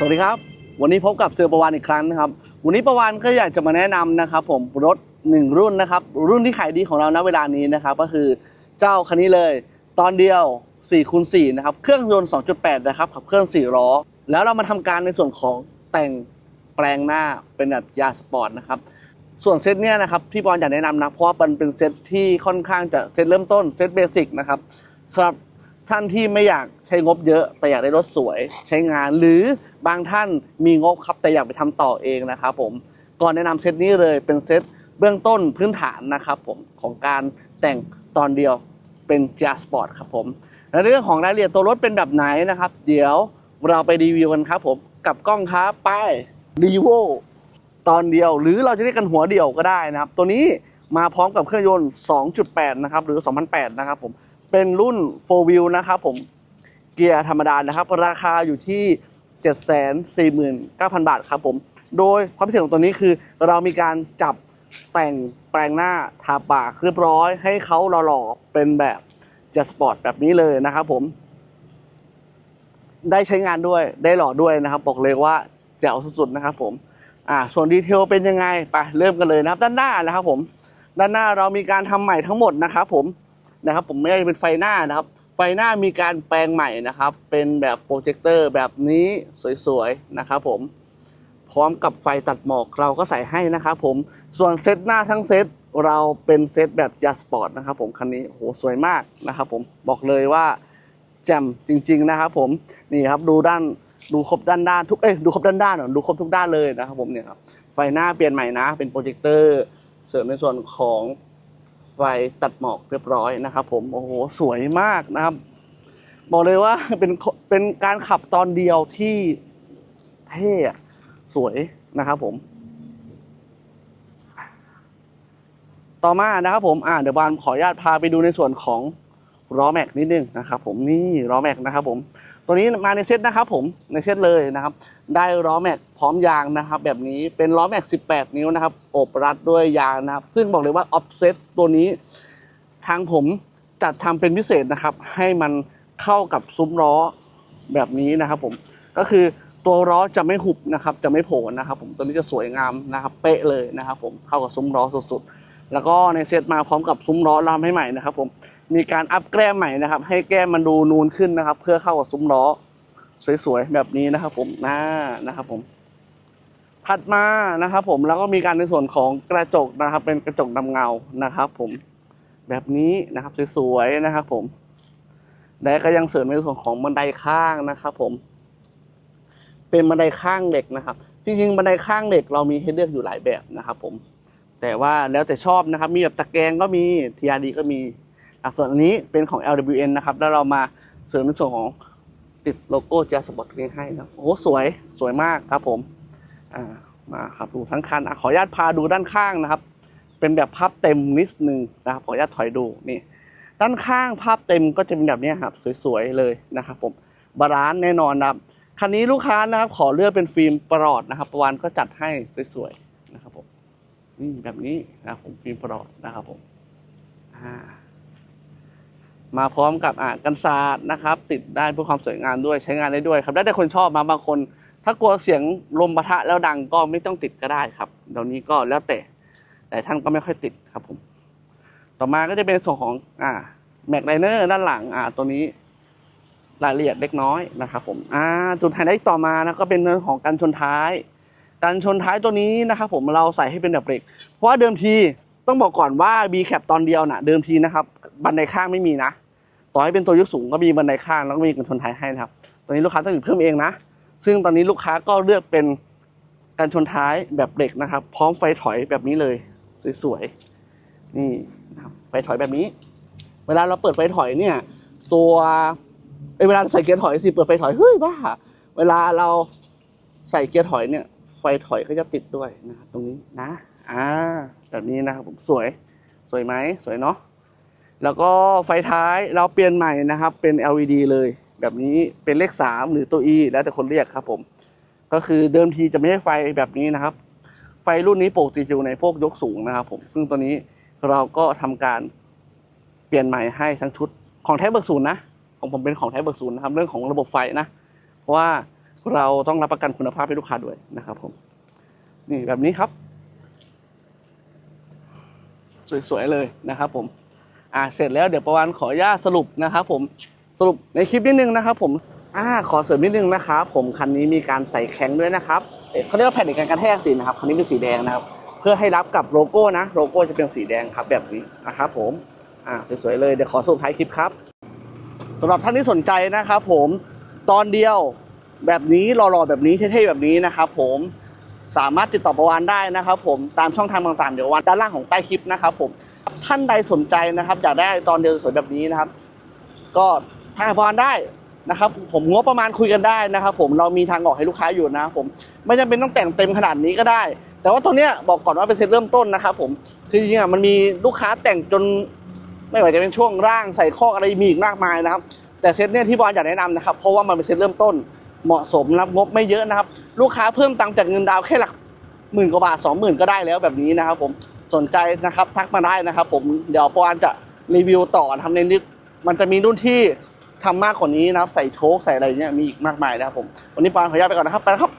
สวัสดีครับ วันนี้พบกับเสือประวานอีกครั้งนะครับ วันนี้ประวานก็อยากจะมาแนะนำนะครับ ผมรถหนึ่งรุ่นนะครับ รุ่นที่ขายดีของเราณเวลานี้นะครับ ก็คือเจ้าคันนี้เลย ตอนเดียว4คูณ4นะครับ เครื่องยนต์ 2.8 นะครับ ขับเคลื่อน4ล้อ แล้วเรามาทำการในส่วนของแต่งแปลงหน้าเป็นแบบยาสปอร์ตนะครับ ส่วนเซตเนี้ยนะครับที่บอลอยากแนะนำนะ เพราะว่ามันเป็นเซตที่ค่อนข้างจะเซตเริ่มต้นเซตเบสิกนะครับสำหรับ ท่านที่ไม่อยากใช้งบเยอะ แต่อยากได้รถสวยใช้งาน หรือบางท่านมีงบครับแต่อยากไปทำต่อเองนะครับผมก่อนแนะนำเซตนี้เลยเป็นเซตเบื้องต้นพื้นฐานนะครับผมของการแต่งตอนเดียวเป็นจ a สปอร์ตครับผมและเรื่องของรายละเอียดตัวรถเป็นแบบไหนนะครับ เดี๋ยวเราไปรีวิวกันครับผมกับกล้องครับไปรีโวตอนเดียว หรือเราจะเรียกกันหัวเดียวก็ได้นะครับ ตัวนี้มาพร้อมกับเครื่องยนต์ 2.8 นะครับ หรือ 2008 นะครับผม เป็นรุ่น 4 wheel นะครับผมเกียร์ธรรมดานะครับ ราคาอยู่ที่ 749,000 บาทครับผม โดยความพิเศษของตัวนี้คือ เรามีการจับแต่งแปลงหน้าทาปากเรียบร้อย ให้เขาหล่อๆเป็นแบบเจะสปอร์ตแบบนี้เลยนะครับผม ได้ใช้งานด้วยได้หล่อด้วยนะครับ บอกเลยว่าแจ๋วสุดๆนะครับผมอ่าส่วนดีเทลเป็นยังไงไปเริ่มกันเลยนะครับ ด้านหน้านะครับผม ด้านหน้าเรามีการทำใหม่ทั้งหมดนะครับผม นะครับ ผมไม่ได้เป็นไฟหน้านะครับ ไฟหน้ามีการแปลงใหม่นะครับ เป็นแบบโปรเจคเตอร์แบบนี้สวยๆนะครับผมพร้อมกับไฟตัดหมอกเราก็ใส่ให้นะครับผมส่วนเซตหน้าทั้งเซตเราเป็นเซตแบบจัสปอร์ตนะครับผมคันนี้โหสวยมากนะครับผมบอกเลยว่าแจ่มจริง ๆนะครับผมนี่ครับดูด้านดูครบด้านด้านทุกเอ้ยดูครบด้านด้านหน่อดูครบทุกด้านเลยนะครับผมเนี่ยครับไฟหน้าเปลี่ยนใหม่นะเป็นโปรเจคเตอร์เสริมในส่วนของ ไฟตัดหมอกเรียบร้อยนะครับ ผมโอ้โหสวยมากนะครับ บอกเลยว่าเป็นเป็นการขับตอนเดียวที่เท่สวยนะครับผมต่อมานะครับผมอ่าเดี๋ยวบานขออนุญาตพาไปดูในส่วนของล้อแม็กนิดนึงนะครับผมนี่ล้อแม็กนะครับผม ตัวนี้มาในเซตนะครับผมในเซตเลยนะครับ ได้ล้อแม็กพร้อมยางนะครับ แบบนี้เป็นล้อแม็ก 18 นิ้วนะครับอบรัดด้วยยางนะครับ ซึ่งบอกเลยว่าออฟเซตตัวนี้ ทางผมจัดทำเป็นพิเศษนะครับ ให้มันเข้ากับซุ้มล้อแบบนี้นะครับผมก็คือตัวล้อจะไม่หุบนะครับ จะไม่โผล่นะครับ ผมตัวนี้จะสวยงามนะครับ เป๊ะเลยนะครับ ผมเข้ากับซุ้มล้อสุดๆแล้วก็ในเซตมาพร้อมกับซุ้มล้อลำให้ใหม่นะครับ ผม มีการอัพแก้มใหม่นะครับ ให้แก้มมันดูนูนขึ้นนะครับ เพื่อเข้ากับซุ้มล้อ สวยๆแบบนี้นะครับ ผมหน้านะครับ ผม ถัดมานะครับ ผมแล้วก็มีการในส่วนของกระจกนะครับ เป็นกระจกดำเงานะครับ ผมแบบนี้นะครับสวยๆนะครับ ผมและก็ยังเสริมในส่วนของบันไดข้างนะครับ ผม เป็นบันไดข้างเหล็กนะครับ จริงๆบันไดข้างเหล็กเรามีให้เลือกอยู่หลายแบบนะครับ ผม แต่ว่าแล้วแต่ชอบนะครับ มีแบบตะแกรงก็มี TRD ก็มี อะส่วนอันนี้เป็นของ LWN นะครับ แล้วเรามาเสริมในส่วนของติดโลโก้ Jazz Sport นี้ให้นะโอ้สวยสวยมากครับผมอ่ามาครับดูทั้งคันอะขออนุญาตพาดูด้านข้างนะครับ เป็นแบบภาพเต็มนิดนึงนะครับขออนุญาตถอยดูนี่ด้านข้างภาพเต็มก็จะเป็นแบบนี้ครับสวยๆเลยนะครับผมบาลานซ์แน่นอนนะครับคันนี้ลูกค้านะครับขอเลือกเป็นฟิล์มประหลอดนะครับประวันก็จัดให้สวยๆนะครับผมนี่แบบนี้นะครับผมฟิล์มประหลอดนะครับผมอ่า มาพร้อมกับอ่ากันศาสตร์นะครับ ติดได้เพื่อความสวยงามด้วยใช้งานได้ด้วยครับแล้แต่คนชอบมาบางคน ถ้ากลัวเสียงลมปะทะแล้วดังก็ไม่ต้องติดก็ได้ครับเดี๋ยวนี้ก็แล้วแต่แต่ท่านก็ไม่ค่อยติดครับผม ต่อมาก็จะเป็นส่วนของอ่าแม็กไลเนอร์ด้านหลังอ่าตัวนี้รายละเอียดเล็กน้อยนะครับผมอ่าจุดไฮไลท์ต่อมานะก็เป็นเรื่องของการชนท้าย การชนท้ายตัวนี้นะครับผมเราใส่ให้เป็นแบบเบรกเพราะว่าเดิมทีต้องบอกก่อนว่า B cap ตอนเดียวนะเดิมทีนะครับ บันไดข้างไม่มีนะ ต่อให้เป็นตัวยกสูงก็มีบันไดข้างแล้วก็มีการชนท้ายให้นะครับ ตอนนี้ลูกค้าต้องติดเพิ่มเองนะ ซึ่งตอนนี้ลูกค้าก็เลือกเป็นการชนท้ายแบบเบรกนะครับ พร้อมไฟถอยแบบนี้เลยสวยๆ นี่นะครับไฟถอยแบบนี้ เวลาเราเปิดไฟถอยเนี่ย ตัวเอ้ยเวลาใส่เกียร์ถอยสิ เปิดไฟถอย เฮ้ยบ้า เวลาเราใส่เกียร์ถอยเนี่ย ไฟถอยก็จะติดด้วยนะครับตรงนี้นะ อ่า แบบนี้นะครับผม สวย สวยไหม สวยเนาะ แล้วก็ไฟท้ายเราเปลี่ยนใหม่นะครับ เป็น LED เลย แบบนี้เป็นเลขสามหรือตัว E แล้วแต่คนเรียกครับผม ก็คือเดิมทีจะไม่ใช่ไฟแบบนี้นะครับ ไฟรุ่นนี้ปกติอยู่ในพวกยกสูงนะครับผม ซึ่งตัวนี้เราก็ทำการเปลี่ยนใหม่ให้ทั้งชุดของแท้เบิกศูนย์นะ ของผมเป็นของแท้เบิกศูนย์นะครับ เรื่องของระบบไฟนะ เพราะว่าเราต้องรับประกันคุณภาพให้ลูกค้าด้วยนะครับผม นี่แบบนี้ครับ สวยๆเลยนะครับผม อ่าเสร็จแล้วเดี๋ยวประวันขออนุญาตสรุปนะครับผมสรุปในคลิปนิดนึงนะครับผมอ่าขอเสริมนิดนึงนะครับผมคันนี้มีการใส่แข็งด้วยนะครับเขาเรียกว่าแผ่นการกระแทกสีนะครับคันนี้เป็นสีแดงนะครับ เพื่อให้รับกับโลโก้นะโลโก้จะเป็นสีแดงครับแบบนี้นะครับผมอ่าสวยๆเลยเดี๋ยวขอสรุปท้ายคลิปครับสำหรับท่านที่สนใจนะครับผมตอนเดียวแบบนี้หล่อๆแบบนี้เท่ๆแบบนี้นะครับผมสามารถติดต่อประวานได้นะครับผมตามช่องทางต่างๆเดี๋ยววันด้านล่างของใต้คลิปนะครับผม ท่านใดสนใจนะครับอยากได้ตอนเดียวสวยแบบนี้นะครับ ก็ทางพรได้นะครับผมงบประมาณคุยกันได้นะครับ ผมเรามีทางออกให้ลูกค้าอยู่นะผมไม่จำเป็นต้องแต่งเต็มขนาดนี้ก็ได้ แต่ว่าตัวเนี้ยบอกก่อนว่าเป็นเซตเริ่มต้นนะครับ ผมคือจริงๆอะมันมีลูกค้าแต่งจน ไม่ว่าจะเป็นช่วงร่างใส่ข้ออะไรมีอีกมากมายนะครับ แต่เซตเนี้ยที่บอลอยากแนะนำนะครับ เพราะว่ามันเป็นเซตเริ่มต้นเหมาะสมรับงบไม่เยอะนะครับ ลูกค้าเพิ่มตังค์จากเงินดาวแค่หลักหมื่นกว่าบาทสองหมื่นก็ได้แล้วแบบนี้นะครับ ผม สนใจนะครับทักมาได้นะครับ ผมเดี๋ยวปอนจะรีวิวต่อนะครับในนี้มันจะมีรุ่นที่ทำมากกว่านี้นะครับ ใส่โชคใส่อะไรเนี่ยมีอีกมากมายนะครับผมวันนี้ปอนขออนุญาตไปก่อนนะครับไปแล้วครับ